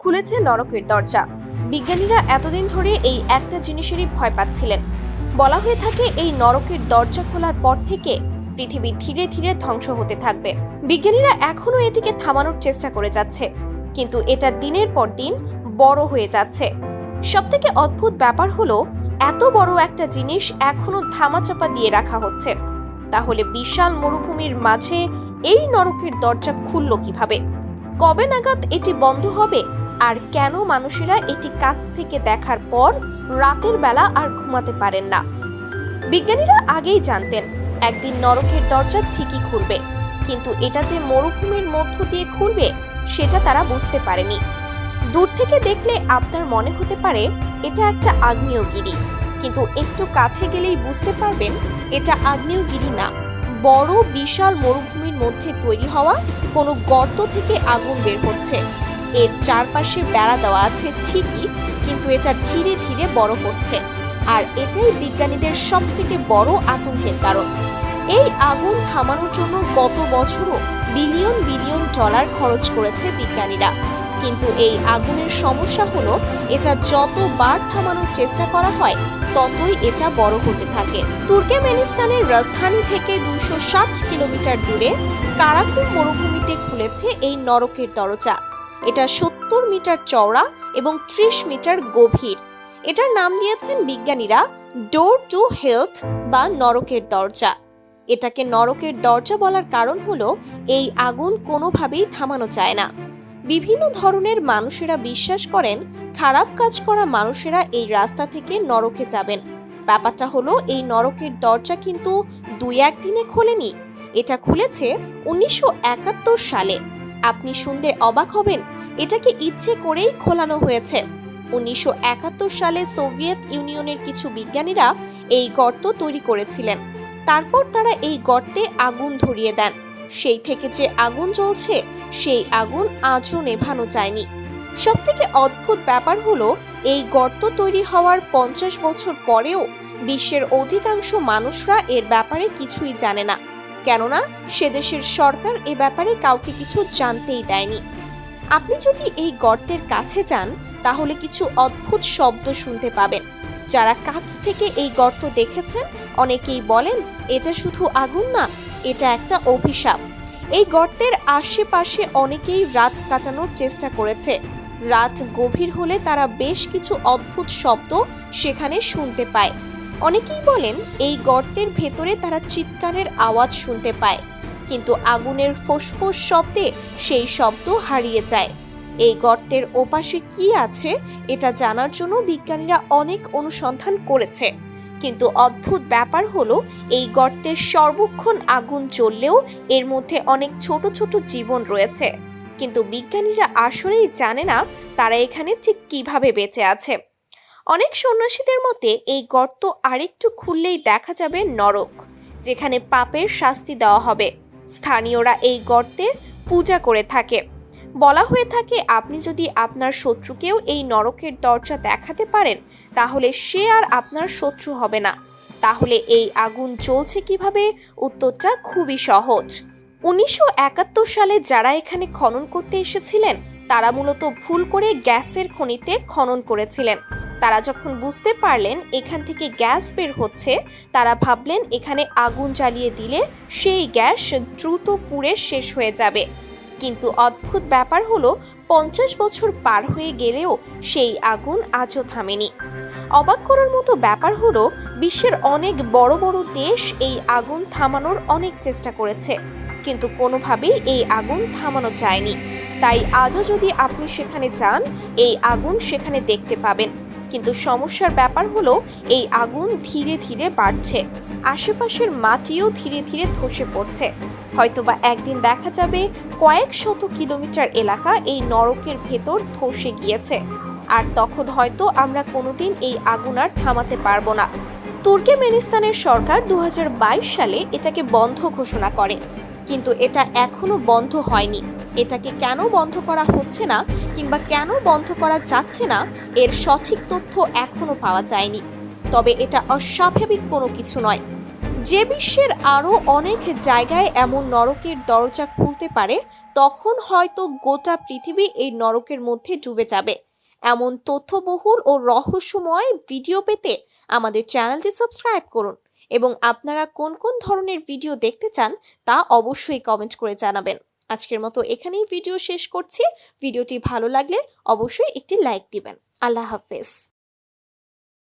খুলেছে নরকের দরজা। বিজ্ঞানীরা এতদিন ধরে এই একটা জিনিসেরই ভয় পাচ্ছিলেন। বলা হয়ে থাকে এই নরকের দরজা খোলার পর থেকে পৃথিবী ধীরে ধীরে ধ্বংস হতে থাকবে। বিজ্ঞানীরা এখনও এটিকে থামানোর চেষ্টা করে যাচ্ছে, কিন্তু এটা দিনের পর দিন বড় হয়ে যাচ্ছে। সবথেকে অদ্ভুত ব্যাপার হলো, এত বড় একটা জিনিস এখনও ধামাচাপা দিয়ে রাখা হচ্ছে। তাহলে বিশাল মরুভূমির মাঝে এই নরকের দরজা খুলল কীভাবে? কবে নাগাদ এটি বন্ধ হবে? আর কেন মানুষেরা এটি কাছ থেকে দেখার পর রাতের বেলা আর ঘুমাতে পারেন না? বিজ্ঞানীরা আগেই জানতেন, একদিন নরকের দরজা ঠিকই খুলবে, কিন্তু এটা যে মরুভূমির মধ্য দিয়ে খুলবে, সেটা তারা বুঝতে পারেনি। দূর থেকে দেখলে আপনার মনে হতে পারে এটা একটা আগ্নেয়গিরি, কিন্তু একটু কাছে গেলেই বুঝতে পারবেন এটা আগ্নেয়গিরি না। বড়, বিশাল মরুভূমির মধ্যে তৈরি হওয়া কোনো গর্ত থেকে আগুন বের হচ্ছে। এর চারপাশে বেড়া দেওয়া আছে ঠিকই, কিন্তু এটা ধীরে ধীরে বড় হচ্ছে। আর এটাই বিজ্ঞানীদের সব থেকে বড় আতঙ্কের কারণ। এই আগুন থামানোর জন্য গত বছরও বিলিয়ন বিলিয়ন ডলার খরচ করেছে বিজ্ঞানীরা। কিন্তু এই আগুনের সমস্যা হলো, এটা যতবার থামানোর চেষ্টা করা হয়, ততই এটা বড় হতে থাকে। তুর্কমেনিস্তানের রাজধানী থেকে ষাট কিলোমিটার দূরে কারাকুম মরুভূমিতে খুলেছে এই নরকের দরজা। এটা সত্তর মিটার চওড়া এবং ত্রিশ মিটার গভীর। এটার নাম দিয়েছেন বিজ্ঞানীরা ডোর টু হেলথ বা নরকের দরজা। এটাকে নরকের দরজা বলার কারণ হলো এই আগুন কোনোভাবেই থামানো যায় না। বিভিন্ন ধরনের মানুষেরা বিশ্বাস করেন খারাপ কাজ করা মানুষেরা এই রাস্তা থেকে নরকে যাবেন। ব্যাপারটা হলো এই নরকের দরজা কিন্তু দুই একদিনে খোলেনি। এটা খুলেছে উনিশশো একাত্তর সালে। আপনি শুনতে অবাক হবেন, এটাকে ইচ্ছে করেই খোলানো হয়েছে। উনিশশো একাত্তর সালে সোভিয়েত ইউনিয়নের কিছু বিজ্ঞানীরা এই গর্ত তৈরি করেছিলেন। তারপর তারা এই গর্তে আগুন ধরিয়ে দেন। সেই থেকে যে আগুন জ্বলছে, সেই আগুন আজও নেভানো যায়নি। সব থেকে অদ্ভুত ব্যাপার হলো, এই গর্ত তৈরি হওয়ার পঞ্চাশ বছর পরেও বিশ্বের অধিকাংশ মানুষরা এর ব্যাপারে কিছুই জানে না। কেননা সে দেশের সরকার এ ব্যাপারে কাউকে কিছু জানতেই দেয়নি। আপনি যদি এই গর্তের কাছে যান, তাহলে কিছু অদ্ভুত শব্দ শুনতে পাবেন। যারা কাছ থেকে এই গর্ত দেখেছেন, অনেকেই বলেন, এটা শুধু আগুন না, এটা একটা অভিশাপ। এই গর্তের আশেপাশে অনেকেই রাত কাটানোর চেষ্টা করেছে। রাত গভীর হলে তারা বেশ কিছু অদ্ভুত শব্দ সেখানে শুনতে পায়। অনেকেই বলেন এই গর্তের ভেতরে তারা চিৎকারের আওয়াজ শুনতে পায়, কিন্তু আগুনের ফোসফোস শব্দে সেই শব্দ হারিয়ে যায়। এই গর্তের ওপাশে কি আছে, এটা জানার জন্য বিজ্ঞানীরা অনেক অনুসন্ধান করেছে। কিন্তু অদ্ভুত ব্যাপার হলো, এই গর্তে সর্বক্ষণ আগুন জ্বললেও এর মধ্যে অনেক ছোট ছোট জীবন রয়েছে। কিন্তু বিজ্ঞানীরা আসলেই জানে না তারা এখানে ঠিক কীভাবে বেঁচে আছে। অনেক সন্ন্যাসীদের মতে এই গর্ত আরেকটু খুললেই দেখা যাবে নরক, যেখানে পাপের শাস্তি দেওয়া হবে। স্থানীয়রা এই গর্তে পূজা করে থাকে। বলা হয়ে থাকে, আপনি যদি আপনার শত্রুকেও এই নরকের দরজা দেখাতে পারেন, তাহলে সে আর আপনার শত্রু হবে না। তাহলে এই আগুন জ্বলছে কীভাবে? উত্তরটা খুবই সহজ। উনিশশো একাত্তর সালে যারা এখানে খনন করতে এসেছিলেন, তারা মূলত ভুল করে গ্যাসের খনিতে খনন করেছিলেন। তারা যখন বুঝতে পারলেন এখান থেকে গ্যাস বের হচ্ছে, তারা ভাবলেন এখানে আগুন জ্বালিয়ে দিলে সেই গ্যাস দ্রুত পুড়ে শেষ হয়ে যাবে। কিন্তু অদ্ভুত ব্যাপার হলো, পঞ্চাশ বছর পার হয়ে গেলেও সেই আগুন আজও থামেনি। অবাক করার মতো ব্যাপার হলো, বিশ্বের অনেক বড় বড় দেশ এই আগুন থামানোর অনেক চেষ্টা করেছে। কিন্তু কোনোভাবেই এই আগুন থামানো যায়নি। তাই আজও যদি আপনি সেখানে যান, এই আগুন সেখানে দেখতে পাবেন। কিন্তু সমস্যার ব্যাপার হলো এই আগুন ধীরে ধীরে বাড়ছে। আশেপাশের মাটিও ধীরে ধীরে ধসে পড়ছে। হয়তোবা একদিন দেখা যাবে কয়েক শত কিলোমিটার এলাকা এই নরকের ভেতর ধসে গিয়েছে। আর তখন হয়তো আমরা কোনোদিন এই আগুন আর থামাতে পারব না। তুর্কমেনিস্তানের সরকার দু হাজার বাইশ সালে এটাকে বন্ধ ঘোষণা করে। কিন্তু এটা এখনও বন্ধ হয়নি। এটাকে কেন বন্ধ করা হচ্ছে না কিংবা কেন বন্ধ করা যাচ্ছে না, এর সঠিক তথ্য এখনও পাওয়া যায়নি। তবে এটা অস্বাভাবিক কোনো কিছু নয়। যে বিশ্বের আরও অনেক জায়গায় এমন নরকের দরজা খুলতে পারে, তখন হয়তো গোটা পৃথিবী এই নরকের মধ্যে ডুবে যাবে। এমন তথ্যবহুল ও রহস্যময় ভিডিও পেতে আমাদের চ্যানেলটি সাবস্ক্রাইব করুন এবং আপনারা কোন কোন ধরনের ভিডিও দেখতে চান তা অবশ্যই কমেন্ট করে জানাবেন। আজকের মতো এখানেই ভিডিও শেষ করছি। ভিডিওটি ভালো লাগলে অবশ্যই একটি লাইক দিবেন। আল্লাহ হাফেজ।